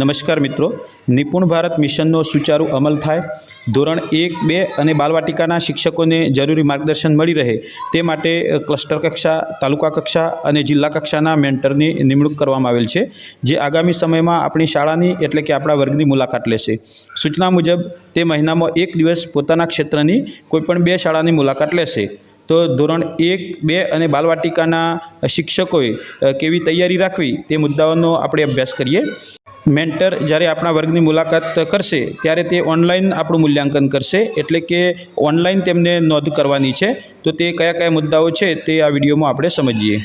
નમસ્કાર મિત્રો. નિપુણ ભારત મિશનનો સુચારુ અમલ થાય. ધોરણ એક, બે અને બાલવાટિકાના શિક્ષકોને જરૂરી માર્ગદર્શન મળી રહે તે માટે ક્લસ્ટર કક્ષા, તાલુકા કક્ષા અને જિલ્લા કક્ષાના મેન્ટરની નિમણૂક કરવામાં આવેલ છે, જે આગામી સમયમાં આપણી શાળાની એટલે કે આપણા વર્ગની મુલાકાત લેશે. સૂચના મુજબ, તે મહિનામાં એક દિવસ પોતાના ક્ષેત્રની કોઈપણ બે શાળાની મુલાકાત લેશે. તો ધોરણ એક, બે અને બાલવાટિકાના શિક્ષકોએ કેવી તૈયારી રાખવી તે મુદ્દાઓનો આપણે અભ્યાસ કરીએ. મેન્ટર જ્યારે આપણા વર્ગની મુલાકાત કરશે, ત્યારે તે ઓનલાઈન આપણું મૂલ્યાંકન કરશે, એટલે કે ઓનલાઈન તેમને નોંધ કરવાની છે. તો તે કયા કયા મુદ્દાઓ છે તે આ વિડીયોમાં આપણે સમજીએ.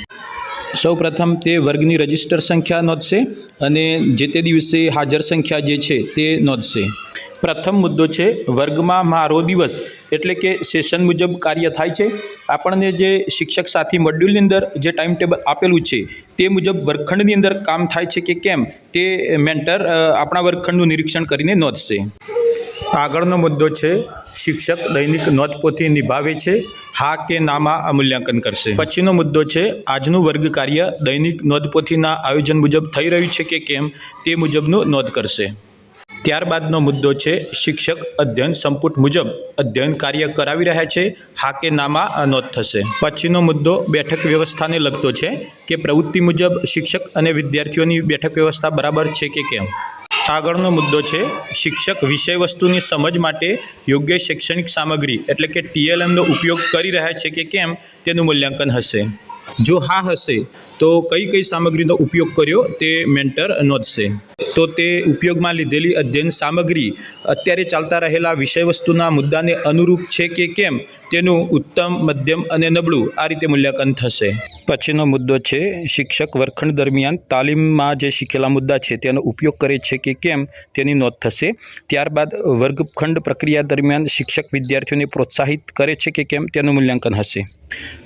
સૌ પ્રથમ તે વર્ગની રજિસ્ટર સંખ્યા નોંધશે અને જે તે દિવસે હાજર સંખ્યા જે છે તે નોંધશે. પ્રથમ મુદ્દો છે વર્ગમાં મારો દિવસ. એટલે કે સેશન મુજબ કાર્ય થાય છે. આપણને જે શિક્ષક સાથી મોડ્યુલની અંદર જે ટાઈમ ટેબલ આપેલું છે તે મુજબ વર્ગખંડની અંદર કામ થાય છે કે કેમ? તે મેન્ટર આપણા વર્ગખંડનું નિરીક્ષણ કરીને નોંધશે. આગળનો મુદ્દો છે શિક્ષક દૈનિક નોંધપોથી નિભાવે છે હા કે નામાં મૂલ્યાંકન કરશે. પછીનો મુદ્દો છે આજનું વર્ગ કાર્ય દૈનિક નોંધપોથીના આયોજન મુજબ થઈ રહ્યું છે કે કેમ? તે મુજબનું નોંધ કરશે. ત્યારબાદનો મુદ્દો છે, શિક્ષક અધ્યયન સંપુટ મુજબ અધ્યયન કાર્ય કરાવી રહ્યા છે હા કે નામાં નોંધ થશે. પછીનો મુદ્દો, બેઠક વ્યવસ્થાને લગતો છે કે પ્રવૃત્તિ મુજબ શિક્ષક અને વિદ્યાર્થીઓની બેઠક વ્યવસ્થા બરાબર છે કે કેમ? આગળનો મુદ્દો છે, શિક્ષક વિષય વસ્તુની સમજ માટે યોગ્ય શૈક્ષણિક સામગ્રી એટલે કે ટીએલએમનો ઉપયોગ કરી રહ્યા છે કે કેમ તેનું મૂલ્યાંકન હશે. જો હા હશે, તો કઈ કઈ સામગ્રીનો ઉપયોગ કર્યો તે મેન્ટર નોંધશે. તો તે ઉપયોગમાં લીધેલી અધ્યયન સામગ્રી અત્યારે ચાલતા રહેલા વિષય વસ્તુના મુદ્દાને અનુરૂપ છે કે કેમ તેનું ઉત્તમ, મધ્યમ અને નબળું આ રીતે મૂલ્યાંકન થશે. પછીનો મુદ્દો છે, શિક્ષક વર્ગખંડ દરમિયાન તાલીમમાં જે શીખેલા મુદ્દા છે તેનો ઉપયોગ કરે છે કે કેમ તેની નોંધ થશે. ત્યારબાદ વર્ગખંડ પ્રક્રિયા દરમિયાન શિક્ષક વિદ્યાર્થીઓને પ્રોત્સાહિત કરે છે કે કેમ તેનું મૂલ્યાંકન હશે.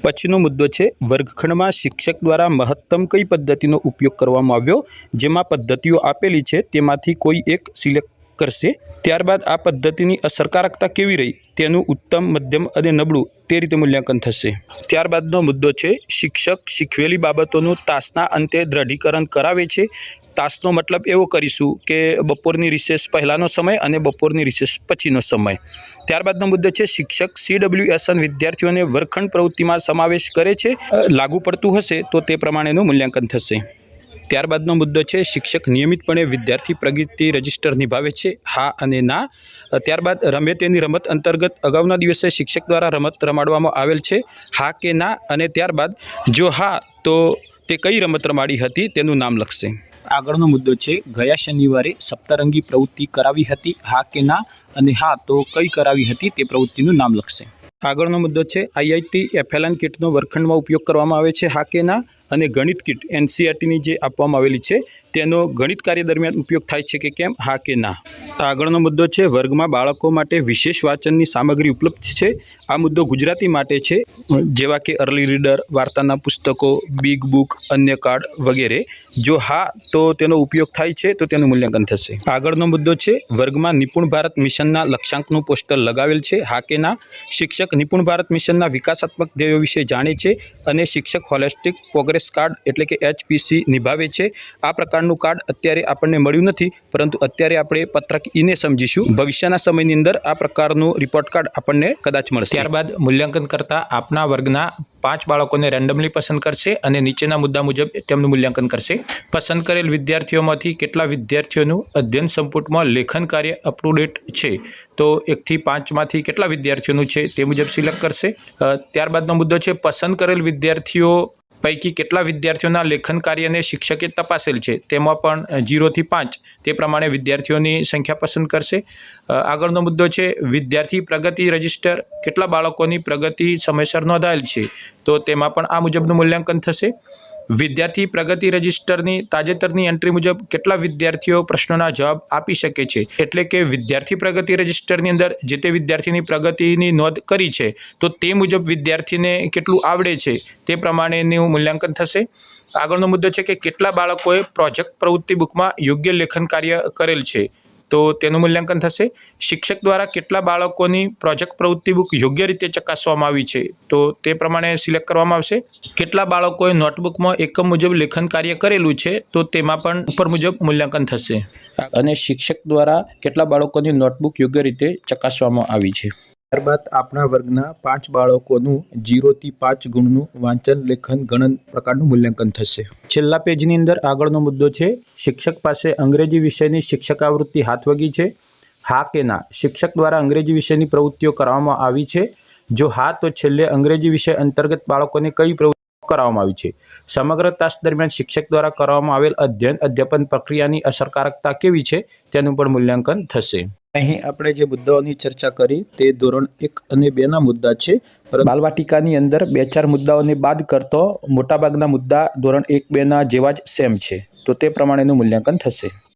પછીનો મુદ્દો છે, વર્ગખંડમાં શિક્ષક દ્વારા મહત્તમ કઈ પદ્ધતિનો ઉપયોગ કરવામાં આવ્યો, જેમાં પદ્ધતિઓ આપેલી છે, તેમાંથી કોઈ એક સિલેક્ટ કરશે. ત્યારબાદ આ પદ્ધતિની અસરકારકતા કેવી રહી? તેનું ઉત્તમ, મધ્યમ અને નબળું તે રીતે મૂલ્યાંકન થશે. ત્યારબાદનો મુદ્દો છે, શિક્ષક શીખવેલી બાબતોનું તાસના અંતે દ્રઢીકરણ કરાવે છે. તાસનો મતલબ એવો કરીશું કે બપોરની રિસેસ પહેલાંનો સમય અને બપોરની રિસેસ પછીનો સમય. ત્યારબાદનો મુદ્દો છે, શિક્ષક સીડબ્લ્યુએસન વિદ્યાર્થીઓને વર્ગખંડ પ્રવૃત્તિમાં સમાવેશ કરે છે. લાગુ પડતું હશે તો તે પ્રમાણેનું મૂલ્યાંકન થશે. ત્યારબાદનો મુદ્દો છે શિક્ષક નિયમિતપણે વિદ્યાર્થી પ્રગતિ રજિસ્ટર નિભાવે છે હા અને ના. ત્યારબાદ રમે તેની રમત અંતર્ગત અગાઉના દિવસે શિક્ષક દ્વારા રમત રમાડવામાં આવેલ છે હા કે ના? અને ત્યારબાદ જો હા તો તે કઈ રમત રમાડી હતી તેનું નામ લખશે. આગળનો મુદ્દો છે ગયા શનિવારે સપ્તરંગી પ્રવૃત્તિ કરાવી હતી હા કે ના? અને હા તો કઈ કરાવી હતી તે પ્રવૃત્તિનું નામ લખશે. આગળનો મુદ્દો છે આઈઆઈટી એફએલએન કિટનો વર્ગખંડમાં ઉપયોગ કરવામાં આવે છે હા કે ના? અને ગણિત કિટ એનસીઆરટીની જે આપવામાં આવેલી છે તેનો ગણિત કાર્ય દરમિયાન ઉપયોગ થાય છે કે કેમ, હા કે ના? આગળનો મુદ્દો છે, વર્ગમાં બાળકો માટે વિશેષ વાંચનની સામગ્રી ઉપલબ્ધ છે. આ મુદ્દો ગુજરાતી માટે છે, જેવા કે અર્લી રીડર વાર્તાના પુસ્તકો બિગ બુક અન્ય કાર્ડ વગેરે. જો હા, તો તેનો ઉપયોગ થાય છે, તો તેનું મૂલ્યાંકન થશે. આગળનો મુદ્દો છે, વર્ગમાં નિપુણ ભારત મિશનના લક્ષ્યાંકનું પોસ્ટર લગાવેલ છે, હા કે ના? શિક્ષક નિપુણ ભારત મિશનના વિકાસાત્મક ધ્યેયો વિશે જાણે છે અને શિક્ષક હોલિસ્ટિક પ્રોગ્રેસ કાર્ડ એટલે કે એચપીસી નિભાવે છે. આ પ્રકારનું કાર્ડ અત્યારે આપણને મળ્યું નથી, પરંતુ અત્યારે આપણે પત્રક ઈને સમજીશું. ભવિષ્યના સમયની અંદર આ પ્રકારનું રિપોર્ટ કાર્ડ આપણને કદાચ મળશે. ત્યારબાદ મૂલ્યાંકન કરતા આપના વર્ગના પાંચ બાળકોને રેન્ડમલી પસંદ કરશે અને નીચેના મુદ્દા મુજબ તેમનું મૂલ્યાંકન કરશે. પસંદ કરેલ વિદ્યાર્થીઓમાંથી કેટલા વિદ્યાર્થીઓનું અધ્યયન સંપુટમાં લેખન કાર્ય અપ છે? તો એકથી પાંચમાંથી કેટલા વિદ્યાર્થીઓનું છે તે મુજબ સિલેક્ટ કરશે. ત્યારબાદનો મુદ્દો છે, પસંદ કરેલ વિદ્યાર્થીઓ પૈકી કેટલા વિદ્યાર્થીઓના લેખન કાર્યને શિક્ષકે તપાસેલ છે, તેમાં પણ જીરોથી પાંચ. તે પ્રમાણે વિદ્યાર્થીઓની સંખ્યા પસંદ કરશે. આગળનો મુદ્દો છે, વિદ્યાર્થી પ્રગતિ રજિસ્ટર કેટલા બાળકોની પ્રગતિ સમયસર નોંધાયેલ છે? તો તેમાં પણ આ મુજબનું મૂલ્યાંકન થશે. વિદ્યાર્થી પ્રગતિ રજિસ્ટરની તાજેતરની એન્ટ્રી મુજબ કેટલા વિદ્યાર્થીઓ પ્રશ્નોના જવાબ આપી શકે છે? એટલે કે વિદ્યાર્થી પ્રગતિ રજિસ્ટરની અંદર જે તે વિદ્યાર્થીની પ્રગતિની નોંધ કરી છે, તો તે મુજબ વિદ્યાર્થીને કેટલું આવડે છે તે પ્રમાણેનું મૂલ્યાંકન થશે. આગળનો મુદ્દો છે કે કેટલા બાળકોએ પ્રોજેક્ટ પ્રવૃત્તિ બુકમાં યોગ્ય લેખન કાર્ય કરેલ છે? તો તેનું મૂલ્યાંકન થશે. શિક્ષક દ્વારા કેટલા બાળકોની પ્રોજેક્ટ પ્રવૃત્તિ બુક યોગ્ય રીતે ચકાસવામાં આવી છે? તો તે પ્રમાણે સિલેક્ટ કરવામાં આવશે. કેટલા બાળકોએ નોટબુકમાં એકમ મુજબ લેખન કાર્ય કરેલું છે? તો તેમાં પણ ઉપર મુજબ મૂલ્યાંકન થશે. અને શિક્ષક દ્વારા કેટલા બાળકોની નોટબુક યોગ્ય રીતે ચકાસવામાં આવી છે? ત્યારબાદ આપણા વર્ગના પાંચ બાળકોનું જીરોથી પાંચ ગુણનું વાંચન, લેખન, ગણન પ્રકારનું મૂલ્યાંકન થશે. છેલ્લા પેજની અંદર આગળનો મુદ્દો છે, શિક્ષક પાસે અંગ્રેજી વિષયની શિક્ષકાવૃત્તિ હાથવગી છે? હા કે ના? શિક્ષક દ્વારા અંગ્રેજી વિષયની પ્રવૃત્તિઓ કરવામાં આવી છે? જો હા, તો છેલ્લે અંગ્રેજી વિષય અંતર્ગત બાળકોને કઈ પ્રવૃત્તિ કરવામાં આવી છે? સમગ્ર તાસ દરમિયાન શિક્ષક દ્વારા કરવામાં આવેલ અધ્યયન, અધ્યાપન પ્રક્રિયાની અસરકારકતા કેવી છે? તેનું પણ મૂલ્યાંકન થશે. અહીં આપણે જે મુદ્દાઓની ચર્ચા કરી તે ધોરણ એક અને બેના મુદ્દા છે. બાલવાટિકાની અંદર બે ચાર મુદ્દાઓને બાદ કરતો મોટાભાગના મુદ્દા ધોરણ એક બેના જેવા જ સેમ છે. તો તે પ્રમાણેનું મૂલ્યાંકન થશે.